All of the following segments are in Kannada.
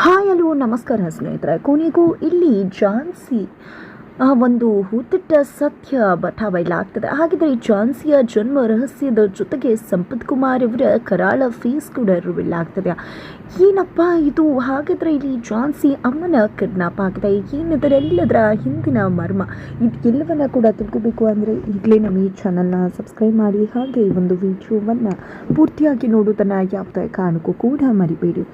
ಹಾಯ್ ಹಲೋ ನಮಸ್ಕಾರ ಸ್ನೇಹಿತರೆ. ಕೊನೆಗೂ ಇಲ್ಲಿ ಝಾನ್ಸಿ ಆ ಒಂದು ಹೂತಿಟ್ಟ ಸತ್ಯ ಬಠ ಬಯಲಾಗ್ತದೆ ಹಾಗಿದ್ರೆ ಈ ಝಾನ್ಸಿಯ ಜನ್ಮ ರಹಸ್ಯದ ಜೊತೆಗೆ ಸಂಪತ್ ಕುಮಾರ್ ಅವರ ಕರಾಳ ಫೇಸ್ ಕೂಡ ರಿವೀಲ್ ಆಗ್ತದೆ ಏನಪ್ಪ ಇದು? ಹಾಗಿದ್ರೆ ಇಲ್ಲಿ ಝಾನ್ಸಿ ಅಮ್ಮನ ಕಿಡ್ನಾಪ್ ಆಗಿದೆ. ಏನಿದರೆಲ್ಲದರ ಹಿಂದಿನ ಮರ್ಮ. ಇದು ಎಲ್ಲವನ್ನ ಕೂಡ ತಿಳ್ಕೋಬೇಕು ಅಂದರೆ ಈಗಲೇ ನಮ್ಮ ಈ ಚಾನಲ್ನ ಸಬ್ಸ್ಕ್ರೈಬ್ ಮಾಡಿ. ಹಾಗೆ ಈ ಒಂದು ವಿಡಿಯೋವನ್ನು ಪೂರ್ತಿಯಾಗಿ ನೋಡೋದನ್ನು ಯಾವುದೇ ಕಾರಣಕ್ಕೂ ಕೂಡ ಮರಿಬೇಡಿ.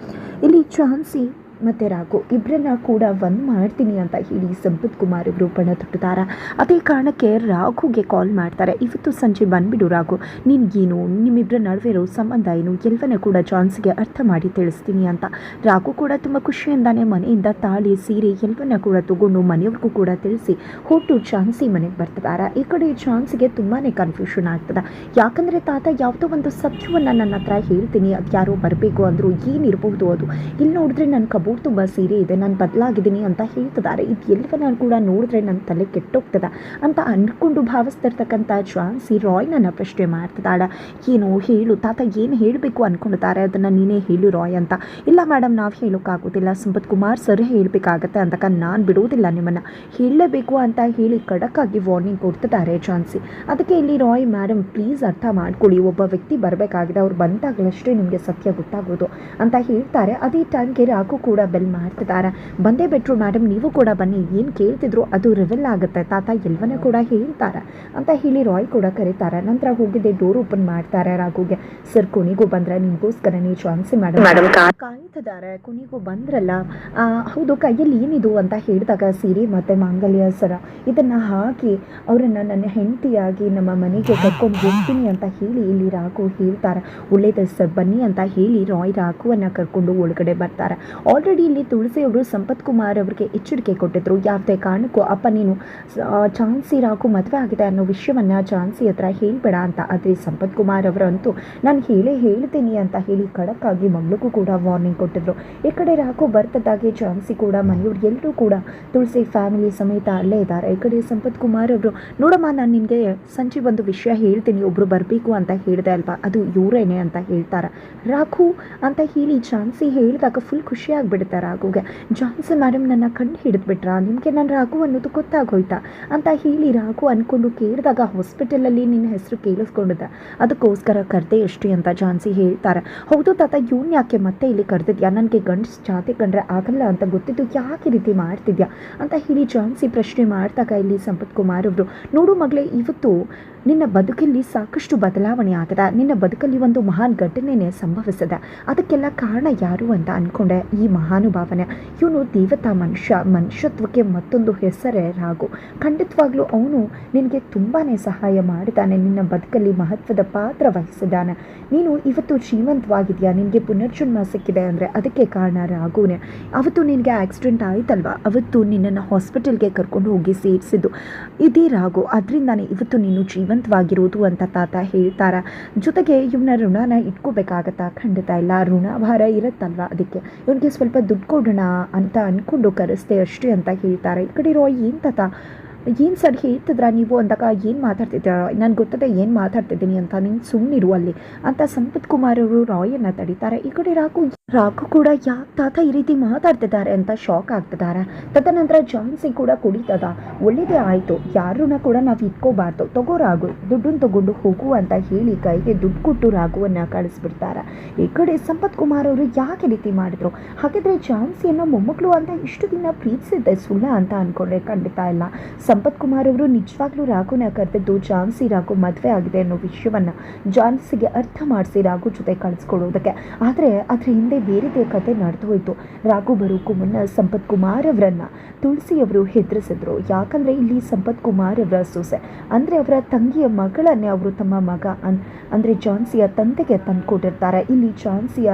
ಇಲ್ಲಿ ಝಾನ್ಸಿ ಮತ್ತು ರಾಘು ಇಬ್ಬರನ್ನ ಕೂಡ ಒಂದು ಮಾಡ್ತೀನಿ ಅಂತ ಹೇಳಿ ಸಂಪತ್ ಕುಮಾರ್ ಇಬ್ಬರು ಪಣ ತೊಟ್ಟಿದ್ದಾರೆ ಅದೇ ಕಾರಣಕ್ಕೆ ರಾಘುಗೆ ಕಾಲ್ ಮಾಡ್ತಾರೆ. ಇವತ್ತು ಸಂಜೆ ಬಂದುಬಿಡು ರಾಘು ನಿನ್ಗೇನು ನಿಮ್ಮಿಬ್ಬರ ನಡುವೆ ಇರೋ ಸಂಬಂಧ ಏನು ಎಲ್ಲವನ್ನ ಕೂಡ ಜಾನ್ಸ್ಗೆ ಅರ್ಥ ಮಾಡಿ ತಿಳಿಸ್ತೀನಿ ಅಂತ. ರಾಘು ಕೂಡ ತುಂಬ ಖುಷಿಯಿಂದಾನೆ ಮನೆಯಿಂದ ತಾಳಿ ಸೀರೆ ಎಲ್ಲವನ್ನ ಕೂಡ ತಗೊಂಡು ಮನೆಯವ್ರಿಗೂ ಕೂಡ ತಿಳಿಸಿ ಹೊಟ್ಟು ಚಾನ್ಸಿ ಮನೆಗೆ ಬರ್ತಿದ್ದಾರೆ ಈ ಕಡೆ ಜಾನ್ಸ್ಗೆ ತುಂಬಾ ಕನ್ಫ್ಯೂಷನ್ ಆಗ್ತದೆ. ಯಾಕಂದರೆ ತಾತ ಯಾವುದೋ ಒಂದು ಸತ್ಯವನ್ನು ನನ್ನ ಹತ್ರ ಹೇಳ್ತೀನಿ. ಅದು ಯಾರೋ ಬರಬೇಕು ಅಂದರು ಏನಿರಬಹುದು ಅದು. ಇಲ್ಲಿ ನೋಡಿದ್ರೆ ನನ್ನ ಕಬೋರ್ಡ್ ತುಂಬ ಸೀರೆ ಇದೆ, ನಾನು ಬದಲಾಗಿದ್ದೀನಿ ಅಂತ ಹೇಳ್ತಿದ್ದಾರೆ. ಇದು ನಾನು ಕೂಡ ನೋಡಿದ್ರೆ ನನ್ನ ತಲೆ ಕೆಟ್ಟೋಗ್ತದ ಅಂತ ಅಂದ್ಕೊಂಡು ಭಾವಿಸ್ತಿರ್ತಕ್ಕಂಥ ರಾಯ್ ನನ್ನ ಪ್ರಶ್ನೆ ಮಾಡ್ತಿದ್ದಾಳ. ಏನು ಹೇಳು, ತಾತ ಏನು ಹೇಳಬೇಕು ಅಂದ್ಕೊಂಡಿದ್ದಾರೆ ಅದನ್ನು ನೀನೇ ಹೇಳು ರಾಯ್ ಅಂತ. ಇಲ್ಲ ಮೇಡಮ್ ನಾವು ಹೇಳೋಕ್ಕಾಗೋದಿಲ್ಲ. ಸಂಪತ್ ಕುಮಾರ್ ಸರ್ ಹೇಳಬೇಕಾಗತ್ತೆ ಅಂತಕ ನಾನು ಬಿಡೋದಿಲ್ಲ ನಿಮ್ಮನ್ನು. ಹೇಳಲೇಬೇಕು ಅಂತ ಹೇಳಿ ಖಡಕ್ಕಾಗಿ ವಾರ್ನಿಂಗ್ ಕೊಡ್ತಿದ್ದಾರೆ ಚಾನ್ಸಿ ಅದಕ್ಕೆ ಇಲ್ಲಿ ರಾಯ್ ಮೇಡಮ್ ಪ್ಲೀಸ್ ಅರ್ಥ ಮಾಡ್ಕೊಳ್ಳಿ. ಒಬ್ಬ ವ್ಯಕ್ತಿ ಬರಬೇಕಾಗಿದೆ, ಅವ್ರು ಬಂದಾಗಲಷ್ಟೇ ನಿಮಗೆ ಸತ್ಯ ಗೊತ್ತಾಗೋದು ಅಂತ ಹೇಳ್ತಾರೆ. ಅದೇ ಟೈಮ್ಗೆ ರಾಘು ಕೂಡ ಬೆಲ್ ಮಾಡ್ತಿದ್ದಾರೆ. ಬಂದೇ ಬಿಟ್ರು ಮೇಡಮ್ ನೀವು ಕೂಡ ಬನ್ನಿ. ಏನು ಕೇಳ್ತಿದ್ರು ಅದು ರಿವೆಲ್ ಆಗುತ್ತೆ. ತಾತ ಎಲ್ವನ ಕೂಡ ಹೇಳ್ತಾರೆ ಅಂತ ಹೇಳಿ ರಾಯ್ ಕೂಡ ಕರೀತಾರೆ. ನಂತರ ಹೋಗಿದ್ದೆ ಡೋರ್ ಓಪನ್ ಮಾಡ್ತಾರೆ ರಾಘುಗೆ ಸರ್ ಕೊನೆಗೂ ಬಂದ್ರೆ ನಿಮಗೋಸ್ಕರನೇ ಚಾನ್ಸಿ ಮೇಡಮ್ ಮೇಡಮ್ ಕಾಯ್ತಿದ್ದಾರೆ. ಕೊನೆಗೂ ಬಂದ್ರಲ್ಲ. ಹೌದು ಕೈಯಲ್ಲಿ ಏನಿದು ಅಂತ ಹೇಳಿದಾಗ ಸೀರೆ ಮತ್ತು ಮಾಂಗಲ್ಯ ಸರ ಇದನ್ನು ಹಾಕಿ ಅವರನ್ನು ನನ್ನ ಹೆಂಡತಿಯಾಗಿ ನಮ್ಮ ಮನೆಗೆ ಕರ್ಕೊಂಡು ಹೋಗ್ತೀನಿ ಅಂತ ಹೇಳಿ ಇಲ್ಲಿ ರಾಘು ಹೇಳ್ತಾರೆ. ಒಳ್ಳೇದು ಸರ್ ಬನ್ನಿ ಅಂತ ಹೇಳಿ ರಾಯ್ ರಾಘುವನ್ನು ಕರ್ಕೊಂಡು ಒಳಗಡೆ ಬರ್ತಾರೆ. ಆಲ್ರೆಡಿ ಇಲ್ಲಿ ತುಳಸಿ ಅವರು ಸಂಪತ್ ಕುಮಾರ್ ಅವರಿಗೆ ಎಚ್ಚರಿಕೆ ಕೊಟ್ಟಿದ್ರು. ಯಾವುದೇ ಕಾರಣಕ್ಕೂ ಅಪ್ಪ, ನೀನು ಚಾನ್ಸಿ ರಾಕು ಮದುವೆ ಆಗಿದೆ ಅನ್ನೋ ವಿಷಯವನ್ನು ಚಾನ್ಸಿ ಹತ್ರ ಹೇಳ್ಬೇಡ ಅಂತ. ಆದರೆ ಸಂಪತ್ ಕುಮಾರ್ ಅವರಂತೂ ನಾನು ಹೇಳೇ ಹೇಳ್ತೀನಿ ಅಂತ ಹೇಳಿ ಖಡಕ್ಕಾಗಿ ಮಗಳಿಗೂ ಕೂಡ ವಾರ್ನಿಂಗ್ ಕೊಟ್ಟಿದ್ರು. ಈ ಕಡೆ ರಾಕು ಬರ್ತದಾಗೆ ಚಾನ್ಸಿ ಕೂಡ, ಮನೆಯವ್ರು ಎಲ್ಲರೂ ಕೂಡ ತುಳಸಿ ಫ್ಯಾಮಿಲಿ ಸಮೇತ ಅಲ್ಲೇ ಇದ್ದಾರೆ. ಈ ಕಡೆ ಸಂಪತ್ ಕುಮಾರ್ ಅವರು, ನೋಡಮ್ಮ, ನಾನು ನಿನಗೆ ಸಂಜೆ ಒಂದು ವಿಷಯ ಹೇಳ್ತೀನಿ ಒಬ್ಬರು ಬರಬೇಕು ಅಂತ ಹೇಳಿದೆ ಅಲ್ವಾ? ಅದು ಇವರೇನೆ ಅಂತ ಹೇಳ್ತಾರೆ. ರಾಘು ಅಂತ ಹೇಳಿ ಚಾನ್ಸಿ ಹೇಳಿದಾಗ ಫುಲ್ ಖುಷಿಯಾಗಿಬಿಡುತ್ತೆ ರಾಘುಗೆ ಜಾನ್ಸಿ ಮೇಡಮ್ ನನ್ನ ಕಣ್ಣು ಹಿಡಿದ್ಬಿಟ್ರಾ? ನಿಮಗೆ ನಾನು ರಾಘು ಅನ್ನೋದು ಗೊತ್ತಾಗೋಯ್ತಾ? ಅಂತ ಹೇಳಿ ರಾಘು ಅಂದ್ಕೊಂಡು ಕೇಳಿದಾಗ ಹಾಸ್ಪಿಟಲಲ್ಲಿ ನಿನ್ನ ಹೆಸರು ಕೇಳಿಸ್ಕೊಂಡಿದ್ದೆ. ಅದಕ್ಕೋಸ್ಕರ ಕರೆದೆ ಎಷ್ಟು ಅಂತ ಜಾನ್ಸಿ ಹೇಳ್ತಾರೆ. ಹೌದು ತಾತ, ಇವನ್ ಯಾಕೆ ಮತ್ತೆ ಇಲ್ಲಿ ಕರೆದಿದ್ಯಾ? ನನಗೆ ಗಂಡ್ಸ್ ಜಾತಿ ಕಂಡ್ರೆ ಆಗಲ್ಲ ಅಂತ ಗೊತ್ತಿದ್ದು ಯಾಕೆ ರೀತಿ ಮಾಡ್ತಿದ್ಯಾ? ಅಂತ ಹೇಳಿ ಜಾನ್ಸಿ ಪ್ರಶ್ನೆ ಮಾಡಿದಾಗ ಇಲ್ಲಿ ಸಂಪತ್ ಕುಮಾರ್ ಅವರು, ನೋಡು ಮಗಳೇ, ಇವತ್ತು ನಿನ್ನ ಬದುಕಲ್ಲಿ ಸಾಕಷ್ಟು ಬದಲಾವಣೆ ಆಗದ ನಿನ್ನ ಬದುಕಲ್ಲಿ ಒಂದು ಮಹಾನ್ ಘಟನೆನೇ ಸಂಭವಿಸದ. ಅದಕ್ಕೆಲ್ಲ ಕಾರಣ ಯಾರು ಅಂತ ಅಂದ್ಕೊಂಡೆ ಈ ಮಹಾನುಭಾವನೆ. ಇವನು ದೇವತಾ ಮನುಷ್ಯ. ಮನುಷ್ಯತ್ವಕ್ಕೆ ಮತ್ತೊಂದು ಹೆಸರೇ ರಾಗು ಖಂಡಿತವಾಗ್ಲೂ ಅವನು ನಿನಗೆ ತುಂಬಾ ಸಹಾಯ ಮಾಡಿದ್ದಾನೆ ನಿನ್ನ ಬದುಕಲ್ಲಿ ಮಹತ್ವದ ಪಾತ್ರ ವಹಿಸಿದ್ದಾನೆ ನೀನು ಇವತ್ತು ಜೀವಂತವಾಗಿದೆಯಾ ನಿನಗೆ ಪುನರ್ಜನ್ಮ ಸಿಕ್ಕಿದೆ ಅಂದರೆ ಅದಕ್ಕೆ ಕಾರಣ ರಾಘುನೇ ಅವತ್ತು ನಿನಗೆ ಆಕ್ಸಿಡೆಂಟ್ ಆಯ್ತಲ್ವಾ? ಅವತ್ತು ನಿನ್ನನ್ನು ಹಾಸ್ಪಿಟಲ್ಗೆ ಕರ್ಕೊಂಡು ಹೋಗಿ ಸೇರಿಸಿದ್ದು. ಇದೇ ರಾಘು ಅದರಿಂದಾನೇ ಇವತ್ತು ನೀನು ಜೀವಂತವಾಗಿರೋದು ಅಂತ ತಾತ ಹೇಳ್ತಾರ. ಜೊತೆಗೆ ಇವನ ಋಣನ ಇಟ್ಕೋಬೇಕಾಗತ್ತಾ? ಖಂಡಿತ ಇಲ್ಲ. ಋಣಭಾರ ಇರುತ್ತಲ್ವ ಅದಕ್ಕೆ? ಇವನಿಗೆ ಸ್ವಲ್ಪ ದುಡ್ಡು ಕೊಡೋಣ ಅಂತ ಅಂದ್ಕೊಂಡು ಕರೆಸ್ತೆ ಅಷ್ಟೇ ಅಂತ ಹೇಳ್ತಾರೆ. ಈ ಕಡೆ ರಾಯ್, ಏನು ತಾತ? ಏನು ಸರ್ ಹೇಳ್ತಿದ್ರ ನೀವು ಅಂದಾಗ ಏನು ಮಾತಾಡ್ತಿದ್ದೀರ ನನಗೆ ಗೊತ್ತದೆ ಏನು ಮಾತಾಡ್ತಿದ್ದೀನಿ ಅಂತ. ನೀನು ಸುಮ್ಮನಿರು ಅಲ್ಲಿ ಅಂತ ಸಂಪತ್ ಕುಮಾರ್ ಅವರು ರಾಯನ್ನ ತಡೀತಾರೆ. ಈ ಕಡೆ ರಾಘು ರಾಘು ಕೂಡ ಯಾ, ತಾತ ಈ ರೀತಿ ಮಾತಾಡ್ತಿದ್ದಾರೆ ಅಂತ ಶಾಕ್ ಆಗ್ತಿದ್ದಾರೆ. ತದನಂತರ ಜಾನ್ಸಿ ಕೂಡ ಕುಡಿತದ. ಒಳ್ಳೇದೇ ಆಯಿತು. ಯಾರನ್ನ ಕೂಡ ನಾವು ಇಟ್ಕೋಬಾರ್ದು. ತಗೋ ರಾಘು, ದುಡ್ಡನ್ನು ತಗೊಂಡು ಹೋಗು ಅಂತ ಹೇಳಿ ಕೈಗೆ ದುಡ್ಡು ಕೊಟ್ಟು ರಾಘುವನ್ನು ಕಳಿಸ್ಬಿಡ್ತಾರೆ. ಈ ಕಡೆ ಸಂಪತ್ ಕುಮಾರ್ ಅವರು ಯಾಕೆ ರೀತಿ ಮಾಡಿದ್ರು? ಹಾಗಿದ್ರೆ ಜಾನ್ಸಿಯನ್ನು ಮೊಮ್ಮಕ್ಕಳು ಅಂತ ಇಷ್ಟು ದಿನ ಪ್ರೀತಿಸಿದ್ದೆ ಸುಳ್ಳ ಅಂತ ಅಂದ್ಕೊಂಡ್ರೆ ಖಂಡಿತ ಇಲ್ಲ. ಸಂಪತ್ ಕುಮಾರ್ ಅವರು ನಿಜವಾಗ್ಲೂ ರಾಘುನ ಕರೆದಿದ್ದು ಜಾನ್ಸಿ, ರಾಘು ಮದುವೆ ಆಗಿದೆ ಅನ್ನೋ ವಿಷಯವನ್ನ ಜಾನ್ಸಿಗೆ ಅರ್ಥ ಮಾಡಿಸಿ ರಾಘು ಜೊತೆ ಕಳಿಸ್ಕೊಡೋದಕ್ಕೆ ಆದರೆ ಅದರ ಹಿಂದೆ ಬೇರೆದೇ ಕತೆ ನಡೆದು ಹೋಯಿತು. ರಾಘು ಬರೋಕ್ಕೂ ಮುನ್ನ ಸಂಪತ್ ಕುಮಾರ್ ಅವರನ್ನ ತುಳಸಿಯವರು ಹೆದರಿಸಿದ್ರು. ಯಾಕಂದ್ರೆ ಇಲ್ಲಿ ಸಂಪತ್ ಕುಮಾರ್ ಅವರ ಸೊಸೆ. ಅಂದ್ರೆ ಅವರ ತಂಗಿಯ ಮಗಳನ್ನೇ ಅವರು ತಮ್ಮ ಮಗ ಅನ್ ಅಂದ್ರೆ ಜಾನ್ಸಿಯ ತಂದೆಗೆ ತಂದ್ಕೊಟ್ಟಿರ್ತಾರೆ. ಇಲ್ಲಿ ಜಾನ್ಸಿಯ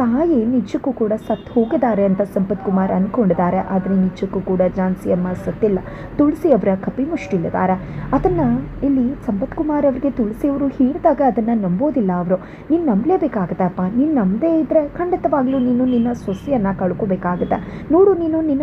ತಾಯಿ ನಿಜಕ್ಕೂ ಕೂಡ ಸತ್ತು ಹೋಗಿದ್ದಾರೆ ಅಂತ ಸಂಪತ್ ಕುಮಾರ್ ಅಂದ್ಕೊಂಡಿದ್ದಾರೆ ಆದರೆ ನಿಜಕ್ಕೂ ಕೂಡ ಜಾನ್ಸಿ ಅಮ್ಮ ಸತ್ತಿಲ್ಲ. ತುಳಸಿ ಅವರ ಕಪಿ ಮುಷ್ಟಿಲ್ಲದಾರ ಅದನ್ನು ಇಲ್ಲಿ ಸಂಪತ್ ಕುಮಾರ್ ಅವರಿಗೆ ತುಳಸಿ ಅವರು ಹೇಳಿದಾಗ ಅದನ್ನು ನಂಬೋದಿಲ್ಲ ಅವರು. ನೀನು ನಂಬಲೇಬೇಕಾಗತ್ತಪ್ಪ ನೀನು ನಂಬದೇ ಇದ್ದರೆ ಖಂಡಿತವಾಗ್ಲೂ ನೀನು ನಿನ್ನ ಸೊಸೆಯನ್ನು ಕಳ್ಕೋಬೇಕಾಗತ್ತೆ. ನೋಡು ನೀನು ನಿನ್ನ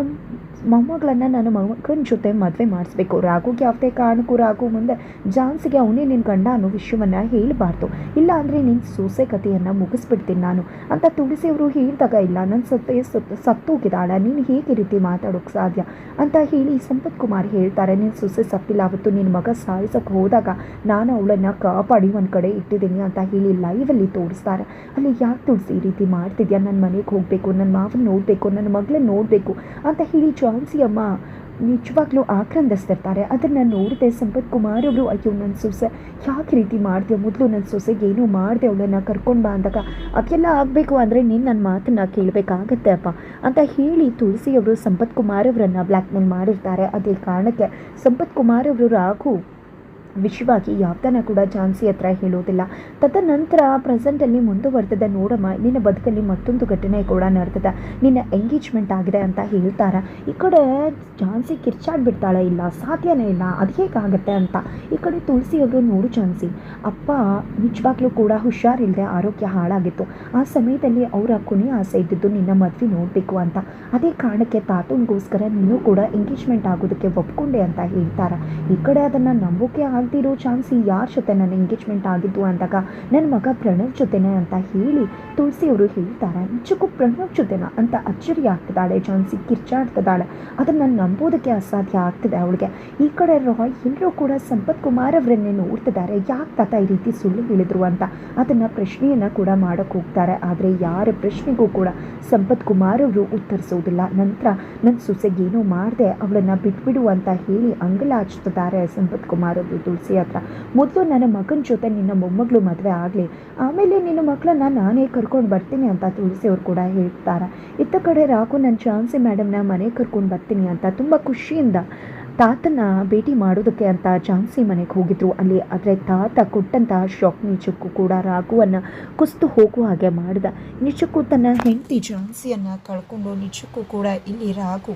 ಮೊಮ್ಮಗಳನ್ನ ನಾನು ಮಗನ ಜೊತೆ ಮದುವೆ ಮಾಡಿಸ್ಬೇಕು. ರಾಘುಗೆ ಯಾವುದೇ ಕಾರಣಕ್ಕೂ ರಾಘು ಮುಂದೆ ಜಾನ್ಸಿಗೆ ಅವನೇ ನಿನ್ನ ಗಂಡ ಅನ್ನೋ ವಿಷಯವನ್ನು ಹೇಳಬಾರ್ದು. ಇಲ್ಲ ಅಂದರೆ ನಿನ್ನ ಸೊಸೆ ಕಥೆಯನ್ನು ಮುಗಿಸ್ಬಿಡ್ತೀನಿ ನಾನು. ಅಂತ ತುಳಸಿ ಅವರು ಹೇಳಿದಾಗ, ಇಲ್ಲ ನನ್ನ ಸತ್ತೆ ಸತ್ತು ಸತ್ತೋಗಿದ್ದಾಳೆ, ನೀನು ಹೇಗೆ ರೀತಿ ಮಾತಾಡೋಕೆ ಸಾಧ್ಯ? ಅಂತ ಹೇಳಿ ಸಂಪತ್ ಕುಮಾರ್ ಹೇಳ್ತಾರೆ ನಿನ್ನ ಸೊಸೆ ಸತ್ತಿಲ್ಲ, ಅವತ್ತು ನಿನ್ನ ಮಗ ಸಾಯಿಸೋಕೆ ಹೋದಾಗ ನಾನು ಅವಳನ್ನು ಕಾಪಾಡಿ ಒಂದು ಕಡೆ ಇಟ್ಟಿದ್ದೀನಿ ಅಂತ ಹೇಳಿ ಲೈವಲ್ಲಿ ತೋರಿಸ್ತಾರೆ. ಅಲ್ಲಿ ಯಾಕೆ ತುಳಸಿ ಈ ರೀತಿ ಮಾಡ್ತಿದ್ಯಾ? ನನ್ನ ಮನೆಗೆ ಹೋಗಬೇಕು ನನ್ನ ಮಾವನ ನೋಡಬೇಕು ನನ್ನ ಮಗಳನ್ನ ನೋಡಬೇಕು ಅಂತ ಹೇಳಿ ಚಾನ್ಸಿ ಅಮ್ಮ ನಿಜವಾಗ್ಲೂ ಆಕ್ರಂದಿಸ್ತಿರ್ತಾರೆ ಅದನ್ನು ನೋಡಿದೆ ಸಂಪತ್ ಕುಮಾರ್ ಅವರು ಅಯ್ಯೋ ನನ್ನ ಸೊಸೆ ಯಾಕೆ ರೀತಿ ಮಾಡಿದೆ? ಮೊದಲು ನನ್ನ ಸೊಸೆಗೆ ಏನೂ ಮಾಡಿದೆ, ಅವಳನ್ನು ಕರ್ಕೊಂಡು ಬಾ ಅಂದಾಗ, ಅದೆಲ್ಲ ಆಗಬೇಕು ಅಂದರೆ ನೀನು ನನ್ನ ಮಾತನ್ನು ಕೇಳಬೇಕಾಗತ್ತೆ ಅಪ್ಪ ಅಂತ ಹೇಳಿ ತುಳಸಿ ಅವರು ಸಂಪತ್ ಕುಮಾರ್ ಅವರನ್ನು ಬ್ಲ್ಯಾಕ್ಮೇಲ್ ಮಾಡಿರ್ತಾರೆ. ಅದೇ ಕಾರಣಕ್ಕೆ ಸಂಪತ್ ಕುಮಾರ್ ಅವರು ರಾಘು ವಿಷಯವಾಗಿ ಯಾವ್ದನ್ನ ಕೂಡ ಝಾನ್ಸಿ ಹತ್ರ ಹೇಳೋದಿಲ್ಲ. ತದನಂತರ ಪ್ರೆಸೆಂಟಲ್ಲಿ ಮುಂದುವರೆದಿದೆ ನೋಡಮ್ಮ, ನಿನ್ನ ಬದುಕಲ್ಲಿ ಮತ್ತೊಂದು ಘಟನೆ ಕೂಡ ನಡೆದಿದೆ. ನಿನ್ನ ಎಂಗೇಜ್ಮೆಂಟ್ ಆಗಿದೆ ಅಂತ ಹೇಳ್ತಾರೆ? ಈ ಕಡೆ ಝಾನ್ಸಿ ಕಿರ್ಚಾಡ್ಬಿಡ್ತಾಳೆ ಇಲ್ಲ, ಸಾಧ್ಯನೇ ಇಲ್ಲ, ಅದು ಹೇಗಾಗತ್ತೆ ಅಂತ. ಈ ಕಡೆ ತುಳಸಿ ಅವರು ನೋಡು ಝಾನ್ಸಿ, ಅಪ್ಪ ನಿಜವಾಗ್ಲೂ ಕೂಡ ಹುಷಾರಿಲ್ಲದೆ ಆರೋಗ್ಯ ಹಾಳಾಗಿತ್ತು. ಆ ಸಮಯದಲ್ಲಿ ಅವರ ಕೊನೆ ಆಸೆ ಇದ್ದಿದ್ದು ನಿನ್ನ ಮದುವೆ ನೋಡಬೇಕು ಅಂತ. ಅದೇ ಕಾರಣಕ್ಕೆ ತಾತನಿಗೋಸ್ಕರ ನೀನು ಕೂಡ ಎಂಗೇಜ್ಮೆಂಟ್ ಆಗೋದಕ್ಕೆ ಒಪ್ಕೊಂಡೆ ಅಂತ ಹೇಳ್ತಾರೆ? ಈ ಕಡೆ ಅದನ್ನು ನಂಬೋಕೆ ಆಗದಿರೋ ಚಾನ್ಸಿ ಯಾರ ಜೊತೆ ನನ್ನ ಎಂಗೇಜ್ಮೆಂಟ್ ಆಗಿದ್ದು ಅಂದಾಗ ನನ್ನ ಮಗ ಪ್ರಣವ್ ಜೊತೆನೆ ಅಂತ ಹೇಳಿ ತುಳಸಿ ಅವರು ಹೇಳ್ತಾರೆ. ನಿಜಕ್ಕೂ ಪ್ರಣವ್ ಜೊತೆನ ಅಂತ ಅಚ್ಚರಿ ಆಗ್ತಿದ್ದಾಳೆ ಚಾನ್ಸಿ ಕಿರ್ಚಾಡ್ತಿದ್ದಾಳೆ. ಅದನ್ನು ನಂಬೋದಕ್ಕೆ ಅಸಾಧ್ಯ ಆಗ್ತಿದೆ ಅವಳಿಗೆ. ಈ ಕಡೆ ರಾಯ್ ಎಲ್ಲರೂ ಕೂಡ ಸಂಪತ್ ಕುಮಾರ್ ಅವರನ್ನೇ ನೋಡ್ತಿದ್ದಾರೆ. ಯಾಕೆ ತಾತ ಈ ರೀತಿ ಸುಳ್ಳು ಹೇಳಿದ್ರು ಅಂತ. ಅದನ್ನು ಪ್ರಶ್ನೆಯನ್ನು ಕೂಡ ಮಾಡೋಕ್ಕೆ ಹೋಗ್ತಾರೆ. ಆದರೆ ಯಾರ ಪ್ರಶ್ನೆಗೂ ಕೂಡ ಸಂಪತ್ ಕುಮಾರ್ ಅವರು ಉತ್ತರಿಸೋದಿಲ್ಲ. ನಂತರ ನನ್ನ ಸೊಸೆಗೇನೂ ಮಾಡಿದೆ, ಅವಳನ್ನು ಬಿಟ್ಬಿಡು ಅಂತ ಹೇಳಿ ಅಂಗಲಾಚ್ತಿದ್ದಾರೆ ಸಂಪತ್ ಕುಮಾರ್ ಅವರು ತುಳಸಿ ಹತ್ರ. ಮೊದಲು ನನ್ನ ಮಗನ ಜೊತೆ ನಿನ್ನ ಮೊಮ್ಮಗಳು ಮದುವೆ ಆಗಲಿ, ಆಮೇಲೆ ನಿನ್ನ ಮಕ್ಕಳನ್ನ ನಾನೇ ಕರ್ಕೊಂಡು ಬರ್ತೀನಿ ಅಂತ ತುಳಸಿ ಅವ್ರು ಕೂಡ ಹೇಳ್ತಾರೆ. ಇತ್ತ ಕಡೆ ರಾಘು ನನ್ನ ಚಾನ್ಸಿ ಮೇಡಮ್ನ ಮನೆಗೆ ಕರ್ಕೊಂಡು ಬರ್ತೀನಿ ಅಂತ ತುಂಬ ಖುಷಿಯಿಂದ ತಾತನ ಭೇಟಿ ಮಾಡೋದಕ್ಕೆ ಅಂತ ಝಾನ್ಸಿ ಮನೆಗೆ ಹೋಗಿದ್ರು. ಅಲ್ಲಿ ಆದರೆ ತಾತ ಕೊಟ್ಟಂತಹ ಶಾಕ್ ನಿಜಕ್ಕೂ ಕೂಡ ರಾಘುವನ್ನು ಕುಸ್ತು ಹೋಗುವ ಹಾಗೆ ಮಾಡಿದ. ನಿಜಕ್ಕೂ ತನ್ನ ಹೆಂಡತಿ ಝಾನ್ಸಿಯನ್ನು ಕಳ್ಕೊಂಡು ನಿಜಕ್ಕೂ ಕೂಡ ಇಲ್ಲಿ ರಾಘು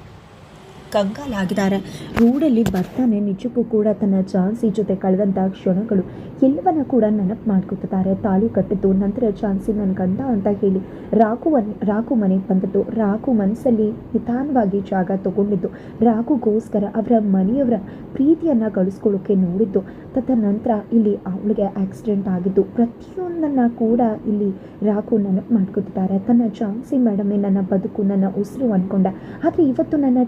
ಕಂಗಾಲಾಗಿದ್ದಾರೆ. ರೋಡಲ್ಲಿ ಬರ್ತಾನೆ ನಿಜಕ್ಕೂ ಕೂಡ ತನ್ನ ಚಾನ್ಸಿ ಜೊತೆ ಕಳೆದಂಥ ಕ್ಷಣಗಳು ಎಲ್ಲವನ್ನ ಕೂಡ ನೆನಪು ಮಾಡ್ಕೊತಿದ್ದಾರೆ ತಾಳಿ ಕಟ್ಟಿದ್ದು, ನಂತರ ಚಾನ್ಸಿ ನನ್ನ ಗಂಡ ಅಂತ ಹೇಳಿ ರಾಘುವನ್ ರಾಘು ಮನೆಗೆ ಬಂದದ್ದು. ರಾಘು ಮನಸ್ಸಲ್ಲಿ ನಿಧಾನವಾಗಿ ಜಾಗ ತಗೊಂಡಿದ್ದು. ರಾಘುಗೋಸ್ಕರ ಅವರ ಮನೆಯವರ ಪ್ರೀತಿಯನ್ನು ಗಳಿಸ್ಕೊಳ್ಳೋಕೆ ನೋಡಿದ್ದು. ತದನಂತರ ಇಲ್ಲಿ ಅವಳಿಗೆ ಆಕ್ಸಿಡೆಂಟ್ ಆಗಿದ್ದು. ಪ್ರತಿಯೊಂದನ್ನು ಕೂಡ ಇಲ್ಲಿ ರಾಘು ನೆನಪು ಮಾಡ್ಕೊತಿದ್ದಾರೆ ತನ್ನ ಚಾನ್ಸಿ ಮೇಡಮೇ ನನ್ನ ಬದುಕು, ನನ್ನ ಉಸಿರು ಅಂದ್ಕೊಂಡ. ಆದರೆ ಇವತ್ತು ನನ್ನ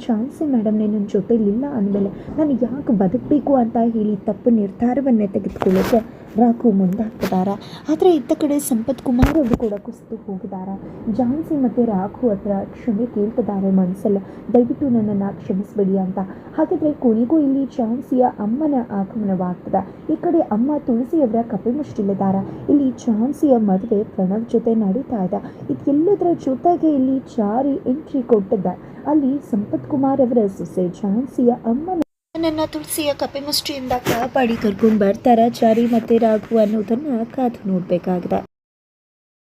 ಚಾನ್ಸಿ ನೀನು ನನ್ನ ಜೊತೆಲಿಲ್ಲ ಅಂದಮೇಲೆ ನಾನು ಯಾಕೆ ಬದುಕಬೇಕು ಅಂತ ಹೇಳಿ ತಪ್ಪು ನಿರ್ಧಾರವನ್ನೇ ತೆಗೆದುಕೊಳ್ಳೋಕೆ ರಾಘು ಮುಂದಾಗ್ತಿದ್ದಾರೆ. ಆದರೆ ಇತ್ತ ಕಡೆ ಸಂಪತ್ ಕುಮಾರ್ ಅವರು ಕೂಡ ಕುಸಿದು ಹೋಗಿದ್ದಾರೆ. ಜಾನ್ಸಿ ಮತ್ತು ರಾಘು ಹತ್ರ ಕ್ಷಮೆ ಕೇಳ್ತಿದ್ದಾರೆ ಮನಸ್ಸಲ್ಲಿ ದಯವಿಟ್ಟು ನನ್ನನ್ನು ಕ್ಷಮಿಸಬೇಡಿ ಅಂತ. ಹಾಗಾದರೆ ಕೊನೆಗೂ ಇಲ್ಲಿ ಜಾನ್ಸಿಯ ಅಮ್ಮನ ಆಗಮನವಾಗ್ತದೆ. ಈ ಕಡೆ ಅಮ್ಮ ತುಳಸಿಯವರ ಕಪಿ ಮುಷ್ಟಿಲಿದ್ದಾರೆ ಇಲ್ಲಿ ಜಾನ್ಸಿಯ ಮದುವೆ ಪ್ರಣವ್ ಜೊತೆ ನಡೀತಾ ಇದೆ. ಇದೆಲ್ಲದರ ಜೊತೆಗೆ ಇಲ್ಲಿ ಚಾರಿ ಎಂಟ್ರಿ ಕೊಟ್ಟಿದ್ದ ಅಲ್ಲಿ ಸಂಪತ್ ಕುಮಾರ್ ಅವರ ಸೊಸೆ ಝಾನ್ಸಿಯ ಅಮ್ಮನ ನನ್ನ ತುಳಸಿಯ ಕಪೆ ಮುಷ್ಟಿಯಿಂದ ಕಾಪಾಡಿ ಕರ್ಕೊಂಡು ಬರ್ತಾರ. ಚಾರಿ ಮತ್ತೆ ರಾಘು ಅನ್ನೋದನ್ನ ಕಾದು ನೋಡಬೇಕಾಗಿದೆ.